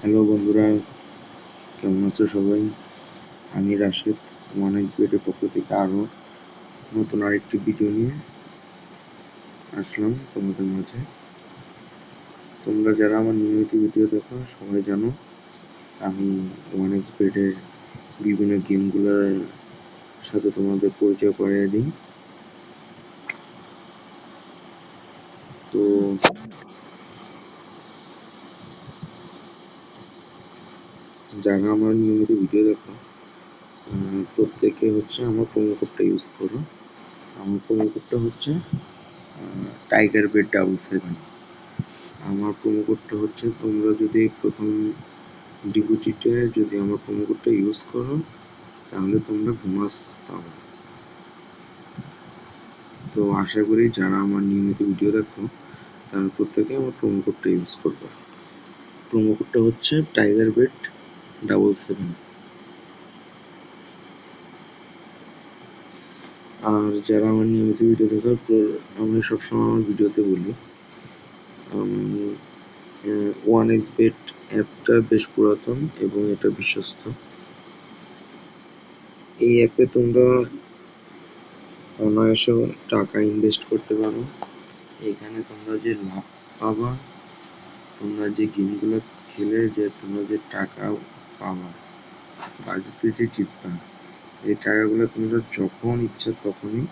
Hello বন্ধুরা, কেমন আছো সবাই? আমি রাশেদ ওয়ান বেডের পক্ষ থেকে আরও নতুন আরেকটি ভিডিও নিয়ে আসলাম তোমাদের মাঝে। তোমরা যারা আমার নিয়মিত ভিডিও দেখো, সবাই জানো আমি ওয়ান এক্স বেডের বিভিন্ন গেমগুলোর সাথে তোমাদের পরিচয় করিয়ে দিই। তো যারা আমার নিয়মিত ভিডিও দেখো। প্রত্যেকে হচ্ছে আমার প্রোমো কোডটা ইউজ করো আমার প্রোমো কোডটা হচ্ছে টাইগার বেড ডাবল সেভেন আমার প্রোমো কোডটা হচ্ছে, তোমরা যদি প্রথম ডিপোজিটে যদি আমার প্রোমো কোডটা ইউজ করো, তাহলে তোমরা বোনাস পাবে। তো আশা করি যারা আমার নিয়মিত ভিডিও দেখো, তারা প্রত্যেকে আমার প্রোমো কোডটা ইউজ করবে। প্রোমো কোডটা হচ্ছে টাইগার বেড ডাবল সেভেন। আর যারা আমার নিয়মিত ভিডিও দেখার আমি সবসময় আমার ভিডিওতে বলি, আমি ওয়ান এক্স বেট অ্যাপটা বেশ পুরাতন এবং এটা বিশ্বস্ত। এই অ্যাপে তোমরা অনায়াসে টাকা ইনভেস্ট করতে পারো। এখানে তোমরা যে লাভ পাবা, তোমরা যে গেমগুলো খেলে, যে তোমরা যে টাকা পাবা বাজিতে যে জিতবা, এই টাকাগুলো তোমরা যখন ইচ্ছা তখনই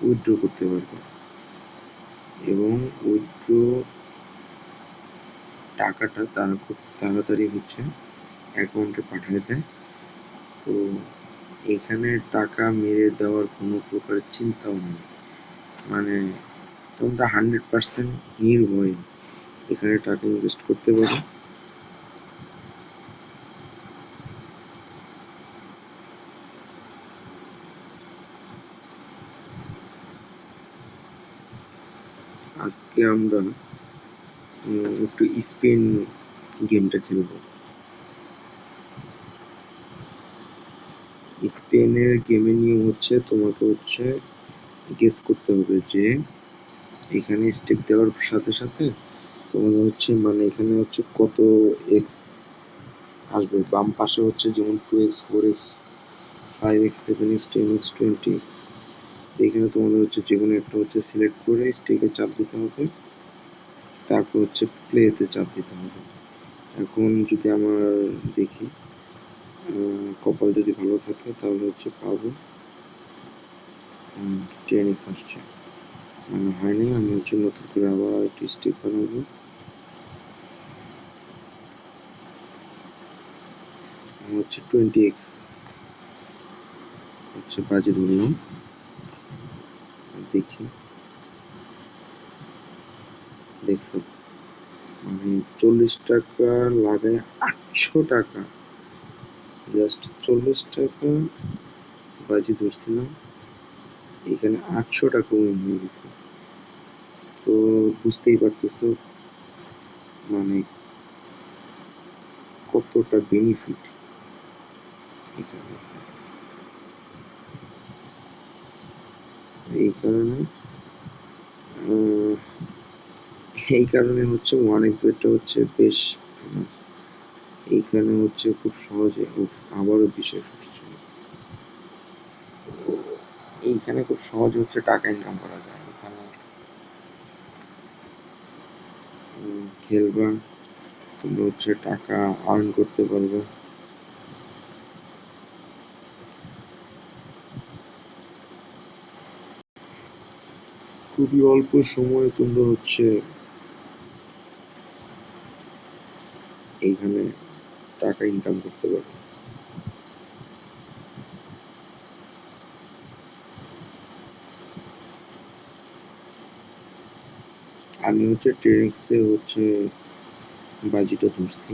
উইথড্র করতে পারবে। এবং উইথড্র টাকাটা তারা খুব তাড়াতাড়ি হচ্ছে অ্যাকাউন্টে পাঠিয়ে দেয় তো এখানে টাকা মেরে দেওয়ার কোনো প্রকার চিন্তাও নেই। মানে তোমরা হান্ড্রেড পার্সেন্ট নির্ভয়ে এখানে টাকা ইনভেস্ট করতে পারো। আজকে আমরা একটু স্পেন গেমটা খেলব। স্পেনের গেমের নিয়ম হচ্ছে, তোমাকে হচ্ছে গেস করতে হবে যে, এখানে স্টেক দেওয়ার সাথে সাথে তোমাদের হচ্ছে মানে এখানে হচ্ছে কত এক্স আসবে। বাম পাশে হচ্ছে যেমন two X four X five X seven X ten X twenty X এখানে তোমাদের হচ্ছে যে কোনো একটা হচ্ছে সিলেক্ট করে স্টেকে চাপ দিতে হবে। তারপর হচ্ছে প্লেতে চাপ দিতে হবে। এখন যদি আমার দেখি কপাল যদি ভালো থাকে তাহলে হচ্ছে পাবো। টেন আসছে। হয়নি আমি হচ্ছে নতুন করে আবার একটি স্টিক বানাবো। হচ্ছে টোয়েন্টি এক্স হচ্ছে বাজে ধরলাম। দেখি। দেখছ? মানে চল্লিশ টাকা লাগায় আটশো টাকা। জাস্ট চল্লিশ টাকা বাজি ধরছিলাম। এখানে আটশো টাকা উইন হয়ে গেছে। তো বুঝতেই পারতেছ মানে কতটা বেনিফিট এখানে আছে। এই কারণে এই কারণে হচ্ছে ওয়ান এক্স বেটটা হচ্ছে বেশ ফেমাস এইখানে হচ্ছে খুব সহজে আবারও বিশেষ এইখানে খুব সহজ হচ্ছে টাকা ইনকাম করা যায়। এখানে খেলবা, তোমরা হচ্ছে টাকা আর্ন করতে পারবে। খুবই অল্প সময়ে তোমরা হচ্ছে এইখানে টাকা ইনকাম করতে পারো আমি হচ্ছে ট্রেনিক্সে হচ্ছে বাজিটা ধরছি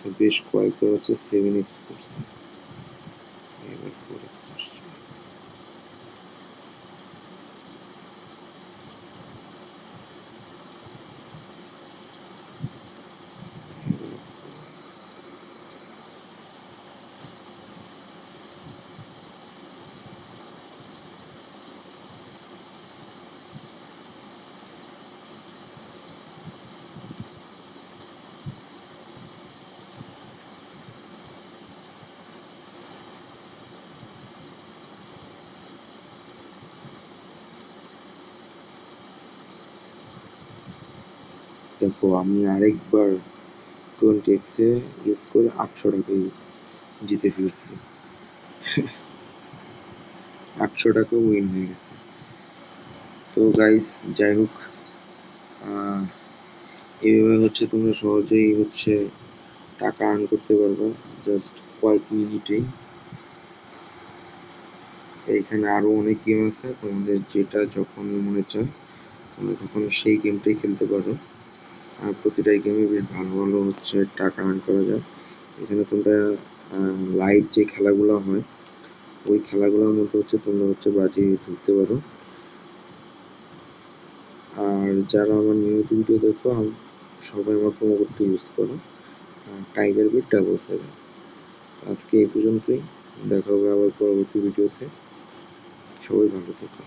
তো বেশ কয়েকবার হচ্ছে সেভেন এক্স করছি। এবার ফোর এক্স আসছে। দেখো, আমি আরেকবার টোয়েন্টি এক্সে ইউজ করে আটশো টাকায় জিতে ফেলছি। আটশো টাকা উইন হয়ে গেছে। তো গাইস যাই হোক এইভাবে হচ্ছে তোমরা সহজেই হচ্ছে টাকা আর্ন করতে পারবে জাস্ট কয়েক মিনিটেই। এইখানে আরও অনেক গেম আছে, তোমাদের যেটা যখন মনে চায়, তোমরা তখন সেই গেমটাই খেলতে পারো। আর প্রতিটা গেমে বেশ ভালো ভালো হচ্ছে, টাকা আর্ন করা যায়। এখানে তোমরা লাইভ যে খেলাগুলো হয়, ওই খেলাগুলোর মধ্যে হচ্ছে তোমরা হচ্ছে বাজি ধরতে পারো। আর যারা আমার নিয়মিত ভিডিও দেখো সবাই আমার প্রোমো কোডটা ইউজ করো। টাইগার বিট ডাবল সেভেন আজকে এই পর্যন্তই। দেখা হবে আবার পরবর্তী ভিডিওতে সবাই ভালো থেকো।